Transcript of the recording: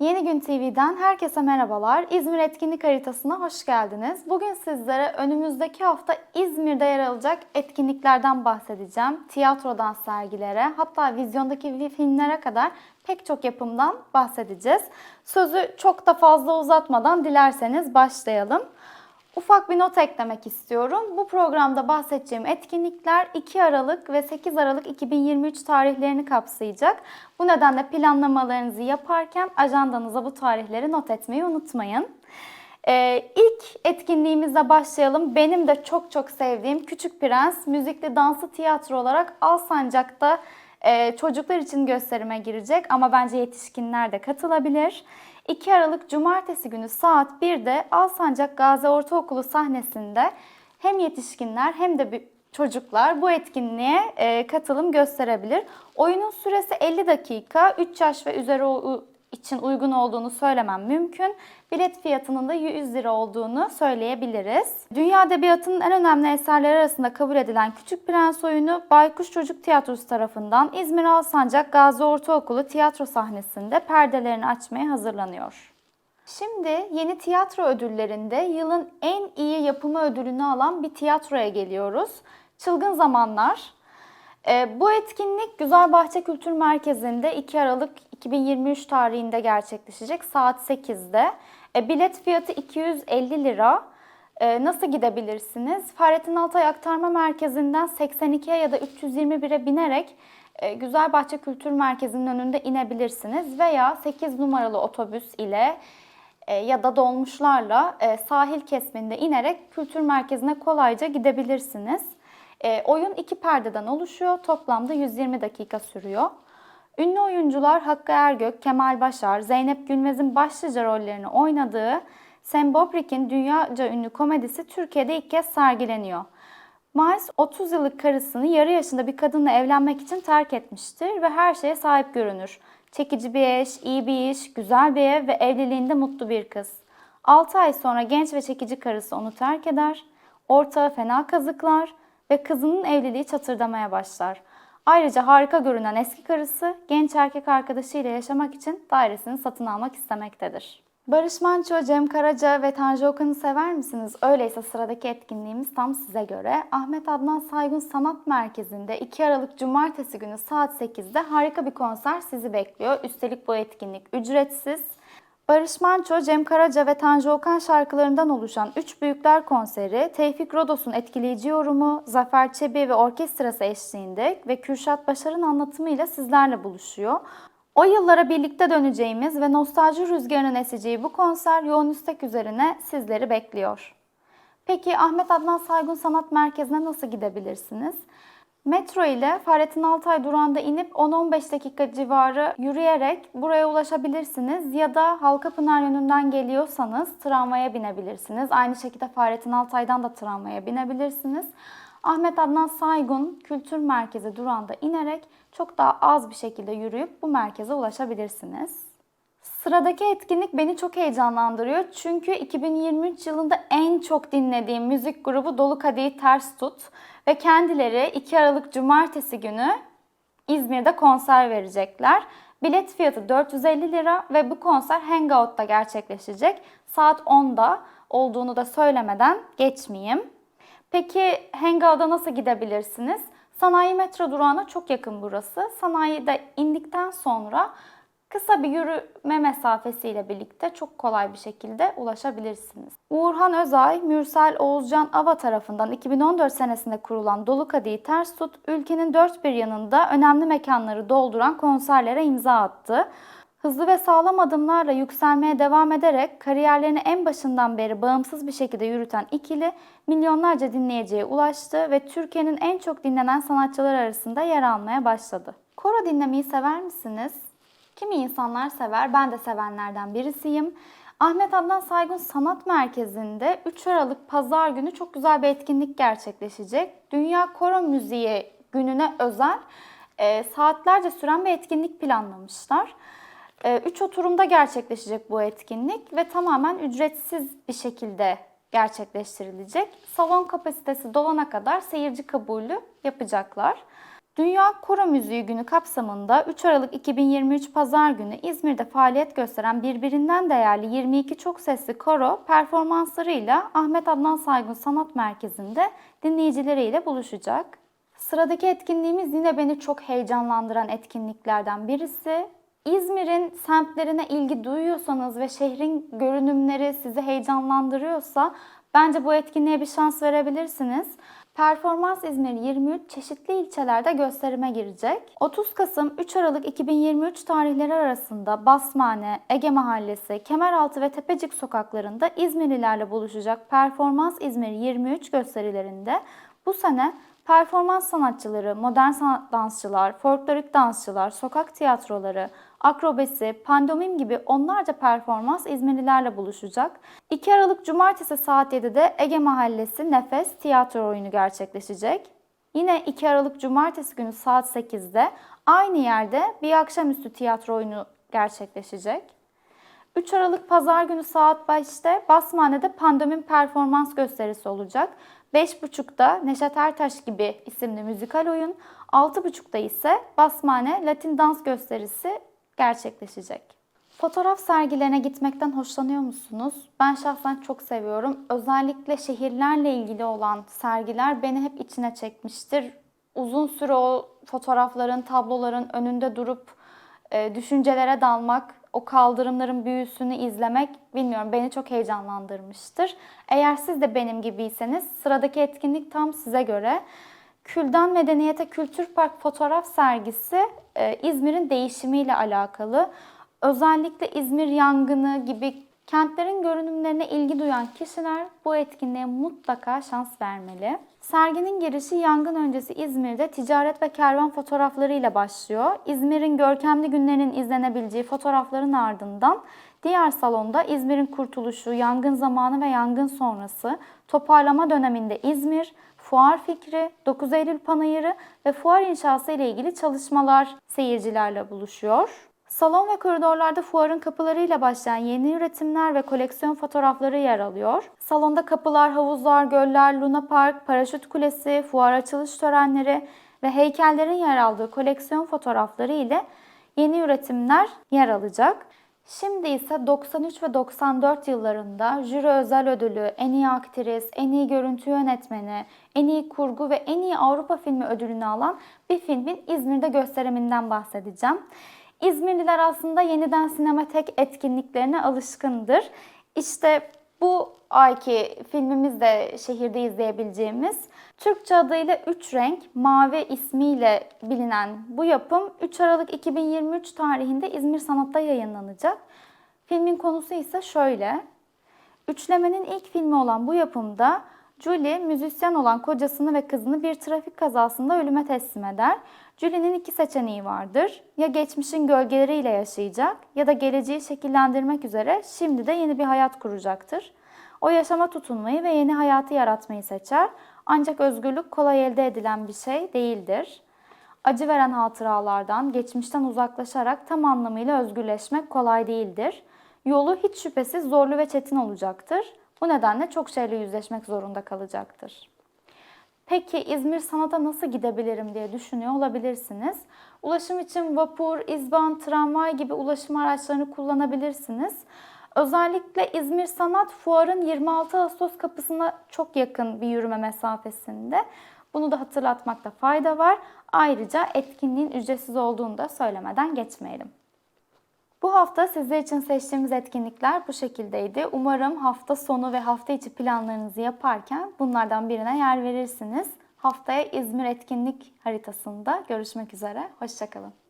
Yeni Gün TV'den herkese merhabalar. İzmir etkinlik haritasına hoş geldiniz. Bugün sizlere önümüzdeki hafta İzmir'de yer alacak etkinliklerden bahsedeceğim. Tiyatrodan sergilere, hatta vizyondaki filmlere kadar pek çok yapımdan bahsedeceğiz. Sözü çok da fazla uzatmadan dilerseniz başlayalım. Ufak bir not eklemek istiyorum. Bu programda bahsedeceğim etkinlikler 2 Aralık ve 8 Aralık 2023 tarihlerini kapsayacak. Bu nedenle planlamalarınızı yaparken ajandanıza bu tarihleri not etmeyi unutmayın. Ee, ilk etkinliğimizle başlayalım. Benim de çok çok sevdiğim Küçük Prens müzikli dansı tiyatro olarak Alsancak'ta e, çocuklar için gösterime girecek ama bence yetişkinler de katılabilir. 2 Aralık Cumartesi günü saat 1'de Alsancak Gazi Ortaokulu sahnesinde hem yetişkinler hem de çocuklar bu etkinliğe e, katılım gösterebilir. Oyunun süresi 50 dakika. 3 yaş ve üzeri için uygun olduğunu söylemem mümkün. Bilet fiyatının da 100 lira olduğunu söyleyebiliriz. Dünya Edebiyatı'nın en önemli eserleri arasında kabul edilen Küçük Prens oyunu Baykuş Çocuk Tiyatrosu tarafından İzmir Alsancak Gazi Ortaokulu tiyatro sahnesinde perdelerini açmaya hazırlanıyor. Şimdi yeni tiyatro ödüllerinde yılın en iyi yapımı ödülünü alan bir tiyatroya geliyoruz. Çılgın Zamanlar. Ee, bu etkinlik Güzelbahçe Kültür Merkezi'nde 2 Aralık 2023 tarihinde gerçekleşecek saat 8'de. E, bilet fiyatı 250 lira. E, nasıl gidebilirsiniz? Fahrettin Altay Aktarma Merkezi'nden 82'ye ya da 321'e binerek e, Güzelbahçe Kültür Merkezi'nin önünde inebilirsiniz. Veya 8 numaralı otobüs ile e, ya da dolmuşlarla e, sahil kesiminde inerek kültür merkezine kolayca gidebilirsiniz. E, oyun iki perdeden oluşuyor. Toplamda 120 dakika sürüyor. Ünlü oyuncular Hakkı Ergök, Kemal Başar, Zeynep Gülmez'in başlıca rollerini oynadığı Sam Bobrick'in dünyaca ünlü komedisi Türkiye'de ilk kez sergileniyor. Miles 30 yıllık karısını yarı yaşında bir kadınla evlenmek için terk etmiştir ve her şeye sahip görünür. Çekici bir eş, iyi bir iş, güzel bir ev ve evliliğinde mutlu bir kız. 6 ay sonra genç ve çekici karısı onu terk eder, ortağı fena kazıklar ve kızının evliliği çatırdamaya başlar. Ayrıca harika görünen eski karısı genç erkek arkadaşıyla yaşamak için dairesini satın almak istemektedir. Barış Manço, Cem Karaca ve Tanju Okan'ı sever misiniz? Öyleyse sıradaki etkinliğimiz tam size göre. Ahmet Adnan Saygun Sanat Merkezi'nde 2 Aralık Cumartesi günü saat 8'de harika bir konser sizi bekliyor. Üstelik bu etkinlik ücretsiz. Barış Manço, Cem Karaca ve Tanju Okan şarkılarından oluşan Üç Büyükler konseri, Tevfik Rodos'un etkileyici yorumu, Zafer Çebi ve orkestrası eşliğinde ve Kürşat Başar'ın anlatımıyla sizlerle buluşuyor. O yıllara birlikte döneceğimiz ve nostalji rüzgarının eseceği bu konser yoğun istek üzerine sizleri bekliyor. Peki Ahmet Adnan Saygun Sanat Merkezi'ne nasıl gidebilirsiniz? Metro ile Fahrettin Altay durağında inip 10-15 dakika civarı yürüyerek buraya ulaşabilirsiniz. Ya da Halkapınar yönünden geliyorsanız tramvaya binebilirsiniz. Aynı şekilde Fahrettin Altay'dan da tramvaya binebilirsiniz. Ahmet Adnan Saygun Kültür Merkezi durağında inerek çok daha az bir şekilde yürüyüp bu merkeze ulaşabilirsiniz. Sıradaki etkinlik beni çok heyecanlandırıyor. Çünkü 2023 yılında en çok dinlediğim müzik grubu Dolu Kadehi Ters Tut ve kendileri 2 Aralık Cumartesi günü İzmir'de konser verecekler. Bilet fiyatı 450 lira ve bu konser Hangout'ta gerçekleşecek. Saat 10'da olduğunu da söylemeden geçmeyeyim. Peki Hangout'a nasıl gidebilirsiniz? Sanayi metro durağına çok yakın burası. Sanayide indikten sonra kısa bir yürüme mesafesiyle birlikte çok kolay bir şekilde ulaşabilirsiniz. Uğurhan Özay, Mürsel Oğuzcan Ava tarafından 2014 senesinde kurulan Dolu Kadehi Ters Tut, ülkenin dört bir yanında önemli mekanları dolduran konserlere imza attı. Hızlı ve sağlam adımlarla yükselmeye devam ederek kariyerlerini en başından beri bağımsız bir şekilde yürüten ikili milyonlarca dinleyiciye ulaştı ve Türkiye'nin en çok dinlenen sanatçılar arasında yer almaya başladı. Koro dinlemeyi sever misiniz? Kimi insanlar sever, ben de sevenlerden birisiyim. Ahmet Adnan Saygun Sanat Merkezi'nde 3 Aralık Pazar günü çok güzel bir etkinlik gerçekleşecek. Dünya Koro Müziği gününe özel e, saatlerce süren bir etkinlik planlamışlar. 3 oturumda gerçekleşecek bu etkinlik ve tamamen ücretsiz bir şekilde gerçekleştirilecek. Salon kapasitesi dolana kadar seyirci kabulü yapacaklar. Dünya Koro Müziği Günü kapsamında 3 Aralık 2023 Pazar günü İzmir'de faaliyet gösteren birbirinden değerli 22 çok sesli koro performanslarıyla Ahmet Adnan Saygun Sanat Merkezi'nde dinleyicileriyle buluşacak. Sıradaki etkinliğimiz yine beni çok heyecanlandıran etkinliklerden birisi. İzmir'in semtlerine ilgi duyuyorsanız ve şehrin görünümleri sizi heyecanlandırıyorsa bence bu etkinliğe bir şans verebilirsiniz. Performans İzmir 23 çeşitli ilçelerde gösterime girecek. 30 Kasım 3 Aralık 2023 tarihleri arasında Basmane, Ege Mahallesi, Kemeraltı ve Tepecik sokaklarında İzmirlilerle buluşacak Performans İzmir 23 gösterilerinde bu sene performans sanatçıları, modern sanat dansçılar, folklorik dansçılar, sokak tiyatroları, akrobasi, pandomim gibi onlarca performans İzmirlilerle buluşacak. 2 Aralık Cumartesi saat 7'de Ege Mahallesi Nefes tiyatro oyunu gerçekleşecek. Yine 2 Aralık Cumartesi günü saat 8'de aynı yerde bir akşamüstü tiyatro oyunu gerçekleşecek. 3 Aralık Pazar günü saat 5'te Basmane'de pandomim performans gösterisi olacak. 5.30'da Neşet Ertaş gibi isimli müzikal oyun, 6.30'da ise Basmane Latin dans gösterisi gerçekleşecek. Fotoğraf sergilerine gitmekten hoşlanıyor musunuz? Ben şahsen çok seviyorum. Özellikle şehirlerle ilgili olan sergiler beni hep içine çekmiştir. Uzun süre o fotoğrafların, tabloların önünde durup e, düşüncelere dalmak, o kaldırımların büyüsünü izlemek bilmiyorum beni çok heyecanlandırmıştır. Eğer siz de benim gibiyseniz sıradaki etkinlik tam size göre. Külden Medeniyete Kültür Park fotoğraf sergisi e, İzmir'in değişimiyle alakalı. Özellikle İzmir yangını gibi kentlerin görünümlerine ilgi duyan kişiler bu etkinliğe mutlaka şans vermeli. Serginin girişi yangın öncesi İzmir'de ticaret ve kervan fotoğraflarıyla başlıyor. İzmir'in görkemli günlerinin izlenebileceği fotoğrafların ardından diğer salonda İzmir'in kurtuluşu, yangın zamanı ve yangın sonrası, toparlama döneminde İzmir, fuar fikri, 9 Eylül panayırı ve fuar inşası ile ilgili çalışmalar seyircilerle buluşuyor. Salon ve koridorlarda fuarın kapılarıyla başlayan yeni üretimler ve koleksiyon fotoğrafları yer alıyor. Salonda kapılar, havuzlar, göller, Luna Park, Paraşüt Kulesi, fuar açılış törenleri ve heykellerin yer aldığı koleksiyon fotoğrafları ile yeni üretimler yer alacak. Şimdi ise 93 ve 94 yıllarında jüri özel ödülü, en iyi aktris, en iyi görüntü yönetmeni, en iyi kurgu ve en iyi Avrupa filmi ödülünü alan bir filmin İzmir'de gösteriminden bahsedeceğim. İzmirliler aslında yeniden sinematek etkinliklerine alışkındır. İşte bu ayki filmimiz de şehirde izleyebileceğimiz Türkçe adıyla Üç Renk Mavi ismiyle bilinen bu yapım 3 Aralık 2023 tarihinde İzmir Sanat'ta yayınlanacak. Filmin konusu ise şöyle. Üçlemenin ilk filmi olan bu yapımda Julie müzisyen olan kocasını ve kızını bir trafik kazasında ölüme teslim eder. Julie'nin iki seçeneği vardır. Ya geçmişin gölgeleriyle yaşayacak ya da geleceği şekillendirmek üzere şimdi de yeni bir hayat kuracaktır. O yaşama tutunmayı ve yeni hayatı yaratmayı seçer. Ancak özgürlük kolay elde edilen bir şey değildir. Acı veren hatıralardan, geçmişten uzaklaşarak tam anlamıyla özgürleşmek kolay değildir. Yolu hiç şüphesiz zorlu ve çetin olacaktır. Bu nedenle çok şeyle yüzleşmek zorunda kalacaktır. Peki İzmir Sanat'a nasıl gidebilirim diye düşünüyor olabilirsiniz. Ulaşım için vapur, izban, tramvay gibi ulaşım araçlarını kullanabilirsiniz. Özellikle İzmir Sanat Fuar'ın 26 Ağustos kapısına çok yakın bir yürüme mesafesinde. Bunu da hatırlatmakta fayda var. Ayrıca etkinliğin ücretsiz olduğunu da söylemeden geçmeyelim. Bu hafta sizler için seçtiğimiz etkinlikler bu şekildeydi. Umarım hafta sonu ve hafta içi planlarınızı yaparken bunlardan birine yer verirsiniz. Haftaya İzmir etkinlik haritasında görüşmek üzere. Hoşçakalın.